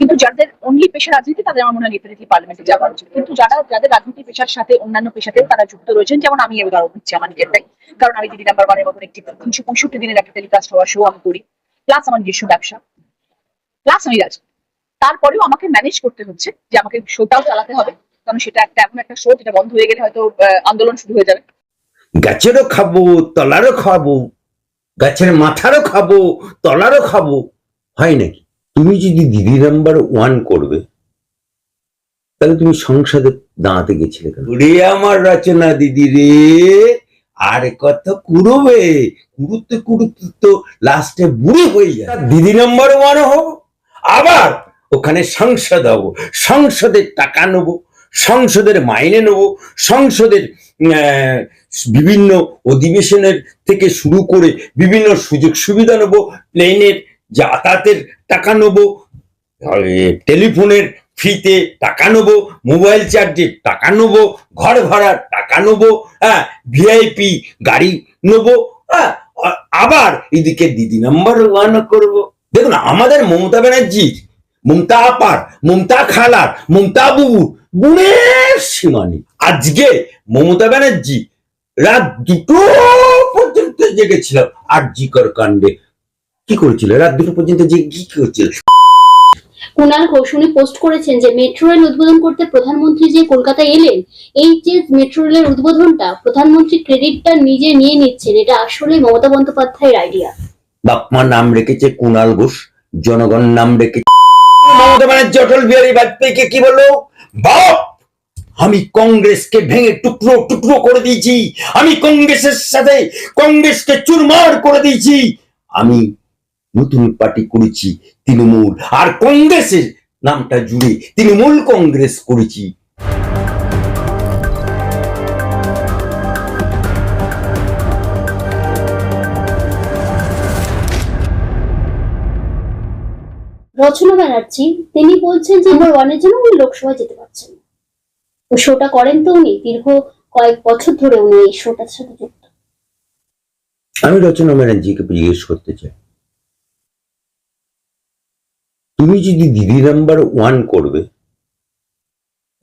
কিন্তু যাদের অনলি পেশা রাজনীতি, তাদের আমার মনে হয় ডেফিনেটলি পার্লামেন্টে যাওয়া উচিত। কিন্তু যারা, যাদের রাজনীতি পেশার সাথে অন্যান্য পেশাতেও তারা যুক্ত রয়েছেন, যেমন আমি উদাহরণ দিচ্ছি আমার নিজেরটাই। কারণ আমি দিদি নাম্বার ওয়ানের মতন একটি তিনশো পঁয়ষট্টি দিনের একটা টেলিকাস্ট হওয়া শো আমি করি। প্লাস আমার নিজস্ব ব্যবসা। প্লাস আমি রাজনীতি তারপরেও আমাকে ম্যানেজ করতে হচ্ছে যে আমাকে শোটাও চালাতে হবে। কারণ সেটা একটা এমন একটা শো যেটা বন্ধ হয়ে গেলে হয়তো আন্দোলন শুরু হয়ে যাবে। গাছেরও খাব, তলারও খাব, গাছের মাথারও খাব, তলারও খাব, হয় নাকি? তুমি যদি দিদি নাম্বার ওয়ান করবে তাহলে তুমি সংসদে দাঁড়াতে গেছিলে কেন? রে আমার রচনা দিদি রে আর কত কুড়বে কুড়ুতে কুড়ুতে তো লাস্টে বুড়ি হয়ে যায় দিদি নাম্বার ওয়ান হব আবার ওখানে সংসদ হব সংসদের টাকা নেব সংসদের মাইনে নেব সংসদের আহ, বিভিন্ন অধিবেশনের থেকে শুরু করে বিভিন্ন সুযোগ সুবিধা নেব প্লেনের যাতায়াতের টাকা নেব টেলিফোনের ফ্রিতে টাকা নেব, মোবাইল চার্জের টাকা নেব, ঘর ভাড়ার টাকা নেব হ্যাঁ ভিআইপি গাড়ি নেব হ্যাঁ আবার এদিকে দিদি নাম্বার ওয়ান করব। দেখুন, আমাদের মমতা ব্যানার্জির মমতা আপার, মমতা খালার, মমতা বুবুর গুণের সীমা নেই আজকে মমতা ব্যানার্জি রাত দুটো পর্যন্ত জেগেছিল আর জিকর কাণ্ডে। কি করেছিল? রাত দুটো পর্যন্ত জেগে কি করেছিল? কুণাল ঘোষ পোস্ট করেছেন যে মেট্রো রেল উদ্বোধন করতে প্রধানমন্ত্রী যে কলকাতায় এলেন এই যে মেট্রো রেলের উদ্বোধনটা প্রধানমন্ত্রী ক্রেডিটটা নিজে নিয়ে নিচ্ছেন এটা আসলে মমতা বন্দ্যোপাধ্যায়ের আইডিয়া বাপমা নাম রেখেছে কুণাল ঘোষ জনগণ নাম রেখেছে মমতা ব্যানার্জি অটল বিহারী বাজপেয়ীকে কি বলল? বাপ আমি কংগ্রেসকে ভেঙে টুকরো টুকরো করে দিয়েছি আমি কংগ্রেসের সাথে কংগ্রেসকে চুরমার করে দিয়েছি আমি নতুন পার্টি করেছি তৃণমূল আর কংগ্রেসের নামটা জুড়ে তৃণমূল কংগ্রেস করেছি। রচনা ব্যানার্জি তিনি বলছেন যে নাম্বার ওয়ানের জন্য উনি লোকসভায় যেতে পারছেন। ওই শোটা করেন তো উনি দীর্ঘ কয়েক বছর ধরে উনি এই শোটার সাথে যুক্ত। আমি রচনা ব্যানার্জিকে জিজ্ঞেস করতে চাই। তুমি যদি দিদি নাম্বার ওয়ান করবে,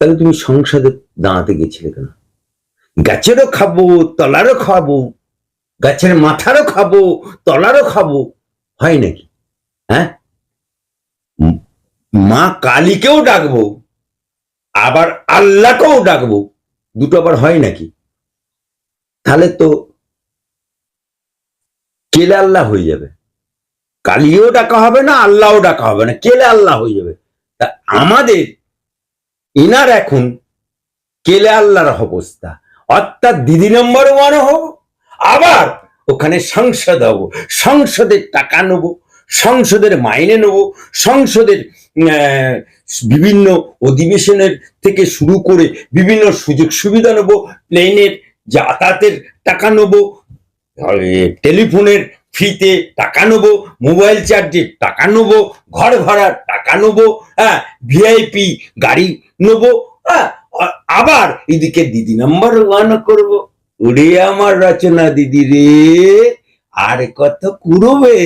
তাহলে তুমি সংসদে দাঁড়াতে গেছিলে কেন? গাছেরও খাব, তলারও খাব, গাছের মাথারও খাব, তলারও খাব, হয় নাকি? হ্যাঁ? মা কালীকেও ডাকবো, আবার আল্লাহকেও ডাকবো, দুটো আবার হয় নাকি? তাহলে তো কেলে আল্লাহ হয়ে যাবে? কালিও ডাকা হবে না, আল্লাহও ডাকা হবে না, কেলে আল্লাহ হয়ে যাবে? তা আমাদের, এনার এখন কেলে আল্লাহর অবস্থা? অর্থাৎ দিদি নম্বর ওয়ান হব, আবার ওখানে সংসদ হব, সংসদের টাকা নেব, সংসদের মাইনে নেব, সংসদের বিভিন্ন অধিবেশনের থেকে শুরু করে বিভিন্ন সুযোগ সুবিধা নেব, প্লেনের যাতায়াতের টাকা নেব টেলিফোনের ফ্রিতে টাকা নেব, মোবাইল চার্জের টাকা নেব, ঘর ভাড়ার টাকা নেব হ্যাঁ ভিআইপি গাড়ি নেব হ্যাঁ আবার এদিকে দিদি নাম্বার ওয়ান করব। ওরে আমার রচনা দিদি রে, আর কত কুড়বে?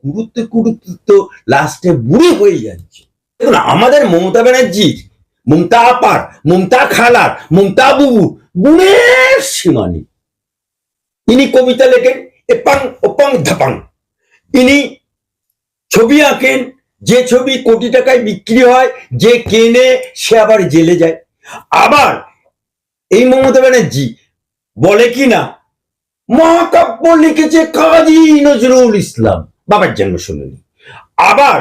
কুড়ুতে কুড়ুতে তো লাস্টে বুড়ি হয়ে যাচ্ছে। দেখুন, আমাদের মমতা ব্যানার্জির মমতা আপার, মমতা খালার, মমতা বুবুর, গুণের সীমা নেই ইনি কবিতা লেখেন এপাং, ওপাং, ধাপাং। ইনি ছবি আঁকেন, যে ছবি কোটি টাকায় বিক্রি হয়, যে কেনে সে আবার জেলে যায়। আবার এই মমতা ব্যানার্জি বলে কি না, মহাকাব্য লিখেছে কাজী নজরুল ইসলাম। বাবার জন্ম শুনেনি। আবার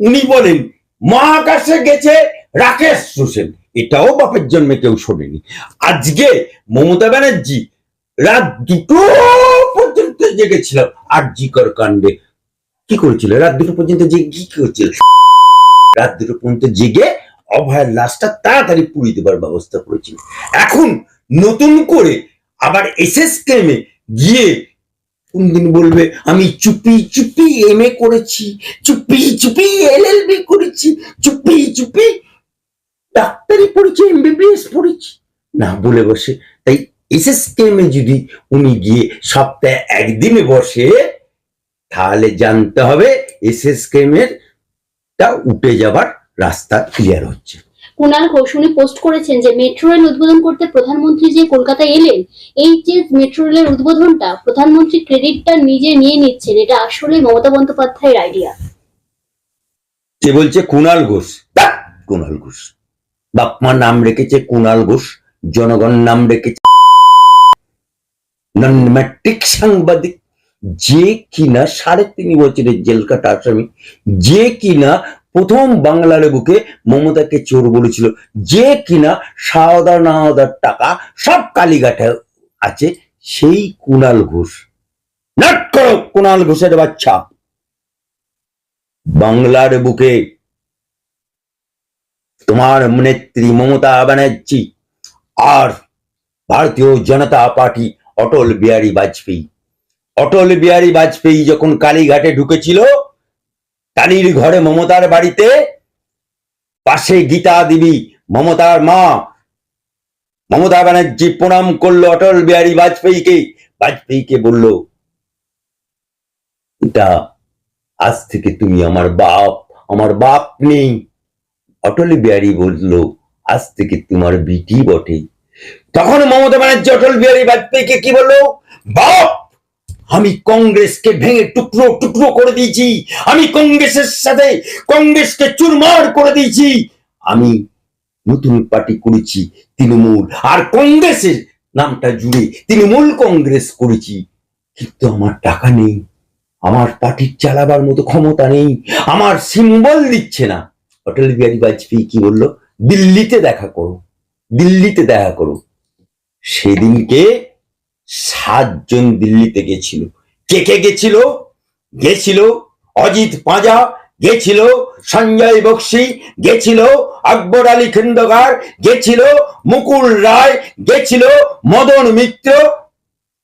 উনি বলেন, মহাকাশে গেছে রাকেশ হোসেন এটাও বাপের জন্মে কেউ শোনেনি। আজকে মমতা ব্যানার্জি রাত দুটো পর্যন্ত জেগেছিল আর জিকর কাণ্ডে। কি করেছিল? রাত দুটো পর্যন্ত জেগে কি করেছিল? রাত দুটো পর্যন্ত জেগে অভয়ের লাশটা তাড়াতাড়ি পুড়িয়ে দেবার ব্যবস্থা করেছিল। এখন নতুন করে আবার এসএস কেমে গিয়ে কোনদিন বলবে, আমি চুপি চুপি এম এ করেছি, চুপি চুপি এল এল বি করেছি, চুপি চুপি ডাক্তারি পড়েছি এমবিবিএস পড়েছি। না, বলে বসে। তাই এসএস কেমে যদি উনি গিয়ে সপ্তাহে একদিনে বসে তাহলে জানতে হবে এসএস কেমের টা উঠে যাবার রাস্তা ক্লিয়ার হচ্ছে। কুণাল ঘোষ উনি পোস্ট করেছেন যে মেট্রো রেল উদ্বোধন করতে প্রধানমন্ত্রী যে কলকাতায় এলেন এই যে মেট্রো রেলের উদ্বোধনটা প্রধানমন্ত্রী ক্রেডিটটা নিজে নিয়ে নিচ্ছেন এটা আসলে মমতা বন্দ্যোপাধ্যায়ের আইডিয়া কে বলছে কুনাল ঘোষ কুণাল ঘোষ বাপমা নাম রেখেছে কুনাল ঘোষ জনগণ নাম রেখেছে নন ম্যাট্রিক সাংবাদিক, যে কিনা সাড়ে তিন বছরের জেল কাটা আসামি, যে কিনা প্রথম বাংলার বুকে মমতাকে চোর বলেছিল, যে কিনা সাওদা নাওদার টাকা সব কালীঘাটে আছে, সেই কুণাল ঘোষ। কুণাল ঘোষের বাচ্চা। বাংলার বুকে তোমার নেত্রী মমতা ব্যানার্জি আর ভারতীয় জনতা পার্টি অটল বিহারী বাজপেয়ী। অটল বিহারী বাজপেয়ী যখন কালীঘাটে ঢুকেছিল টালির ঘরে মমতার বাড়িতে পাশে গীতা দেবী, মমতার মা, মমতা ব্যানার্জি প্রণাম করল অটল বিহারী বাজপেয়ীকে। বাজপেয়ীকে বলল, এটা আজ থেকে তুমি আমার বাপ আমার বাপ নেই। অটল বিহারী বলল, আজ থেকে তোমার বিটি বটে। তখন মমতা ব্যানার্জি, অটল বিহারী বাজপেয়ীকে কি বলল? বাপ, আমি কংগ্রেসকে ভেঙে টুকরো টুকরো করে দিয়েছি। আমি কংগ্রেসের সাথে কংগ্রেসকে চুরমার করে দিয়েছি। আমি নতুন পার্টি করেছি তৃণমূল, আর কংগ্রেসের নামটা জুড়ে তৃণমূল কংগ্রেস করেছি। কিন্তু আমার টাকা নেই। আমার পার্টির চালাবার মতো ক্ষমতা নেই। আমার সিম্বল দিচ্ছে না। অটল বিহারী বাজপেয়ী কি বলল? দিল্লিতে দেখা করো। দিল্লিতে দেখা করো। সেদিনকে সাতজন দিল্লিতে গেছিল। কে কে গেছিল? গেছিল অজিত পাঁজা, গেছিল সঞ্জয় বক্সি, গেছিল আকবর আলী খন্দকার, গেছিল মুকুল রায়, গেছিল মদন মিত্র।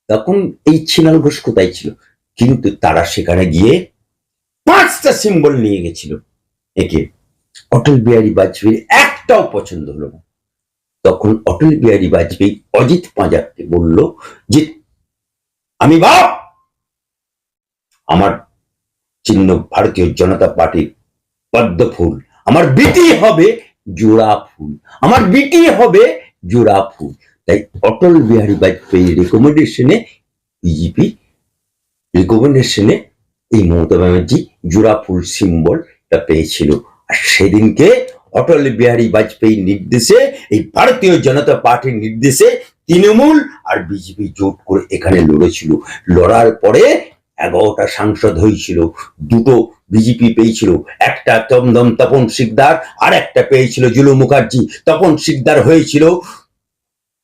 তখন এই ছিনাল ঘোষ কোথায় ছিল? কিন্তু তারা সেখানে গিয়ে পাঁচটা সিম্বল নিয়ে গেছিল। একে অটল বিহারী বাজপেয়ীর একটাও পছন্দ হলো না। তখন অটল বিহারী বাজপেয়ী অজিত পাঁজাকে বলল যে, আমি বাপ! আমার চিহ্ন ভারতীয় জনতা পার্টির পদ্ম ফুল, আমার বিটি হবে জোড়া ফুল, আমার বিটি হবে জোড়া ফুল। তাই অটল বিহারী বাজপেয়ী রেকমেন্ডেশনে বিজেপি রিকমেন্ডেশনে এই মমতা ব্যানার্জি জোড়া ফুল সিম্বলটা পেয়েছিল। আর সেদিনকে অটল বিহারী বাজপেয়ীর নির্দেশে, এই ভারতীয় জনতা পার্টির নির্দেশে তৃণমূল আর বিজেপি জোট করে এখানে লড়েছিল। লড়ার পরে এগারোটা সাংসদ হয়েছিল, দুটো বিজেপি পেয়েছিল। একটা দমদম তপন শিকদার, আর একটা পেয়েছিল জুলু মুখার্জি। তপন শিকদার হয়েছিল,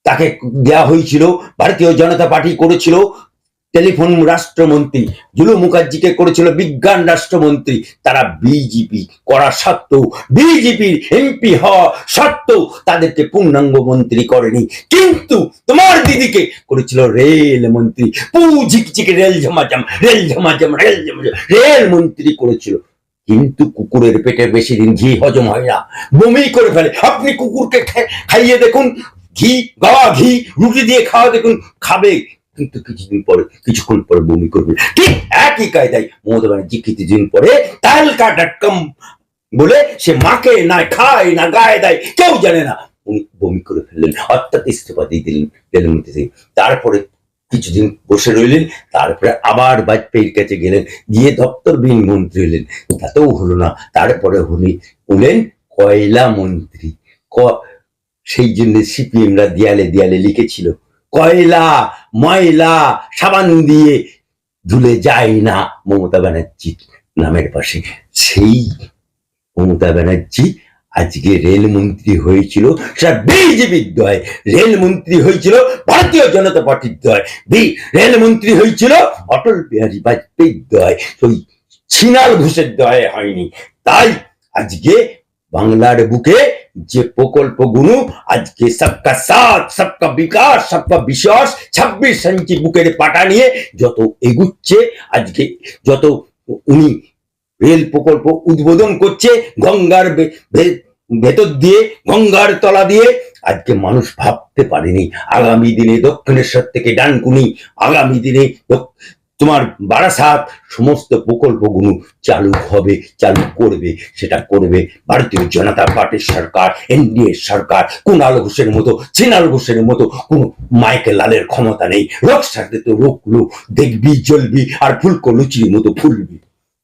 তাকে দেয়া হয়েছিল, ভারতীয় জনতা পার্টি করেছিল টেলিফোন রাষ্ট্রমন্ত্রী জুলু মুখার্জিকে করেছিল বিজ্ঞান রাষ্ট্রমন্ত্রী। তারা বিজেপি করা সত্ত্বেও বিজেপির এমপি হওয়া সত্ত্বেও তাদেরকে পূর্ণাঙ্গ মন্ত্রী করেনি। কিন্তু তোমার দিদিকে করেছিল রেল মন্ত্রী। পু ঝিকঝিকে রেল ঝমাঝম রেল ঝমাঝম রেল ঝমাঝম, রেল মন্ত্রী করেছিল। কিন্তু কুকুরের পেটে বেশি দিন ঘি হজম হয় না। বমি করে ফেলে। আপনি কুকুরকে খাইয়ে দেখুন। ঘি গাওয়া ঘি, রুটি দিয়ে খাওয়া দেখুন। খাবে কিন্তু কিছুদিন পরে, কিছুক্ষণ পরে বমি করবে। ঠিক একই কায়দায় মমতা ব্যানার্জি কিছুদিন পরে তালকা ডট কম বলে সে মাকে না খায়, না গায়ে দেয়, কেউ জানে না। উনি বমি করে ফেললেন, অর্থাৎ ইস্তফা দিয়ে দিলেন রেলমন্ত্রী থেকে তারপরে কিছুদিন বসে রইলেন, তারপরে আবার বাজপেয়ীর কাছে গেলেন, গিয়ে দপ্তরবিহীন মন্ত্রী হলেন। তাতেও হলো না। তারপরে উনি হলেন কয়লা মন্ত্রী। ক, সেই জন্য সিপিএমরা দেয়ালে দেয়ালে লিখেছিল কয়লা, ময়লা, সাবান দিয়ে ধুলে যায় না মমতা ব্যানার্জি নামের পাশে। সেই মমতা ব্যানার্জি আজকে রেলমন্ত্রী হয়েছিল, সেটা বিজেপির দয়। রেলমন্ত্রী হয়েছিল ভারতীয় জনতা পার্টির দয়। বি, রেলমন্ত্রী হয়েছিল অটল বিহারী বাজপেয়ীর দয়। ওই ছিনাল ঘোষের দয়ে হয়নি। তাই আজকে বাংলার বুকে যে প্রকল্পগুলো আজকে সবকা সাথ, সবকা বিকাশ, সবকা বিশ্বাস, ছাব্বিশ ইঞ্চি বুকের পাটা নিয়ে যত এগুচ্ছে, আজকে যত উনি রেল প্রকল্প উদ্বোধন করছে, গঙ্গার ভেতর দিয়ে, গঙ্গার তলা দিয়ে, আজকে মানুষ ভাবতে পারেনি। আগামী দিনে দক্ষিণেশ্বর থেকে ডানকুনি, আগামী দিনে তোমার বারাসাত সমস্ত প্রকল্পগুলো চালু হবে, চালু করবে, সেটা করবে ভারতীয় জনতা পার্টির সরকার, এনডিএ সরকার, কুণাল ঘোষের মতো চিনাল ঘোষের মতো, কোনো মাইকে লালের ক্ষমতা নেই। রক সারতে তো রোকলু দেখবি, জ্বলবি আর ফুলকো লুচির মতো ফুলবি।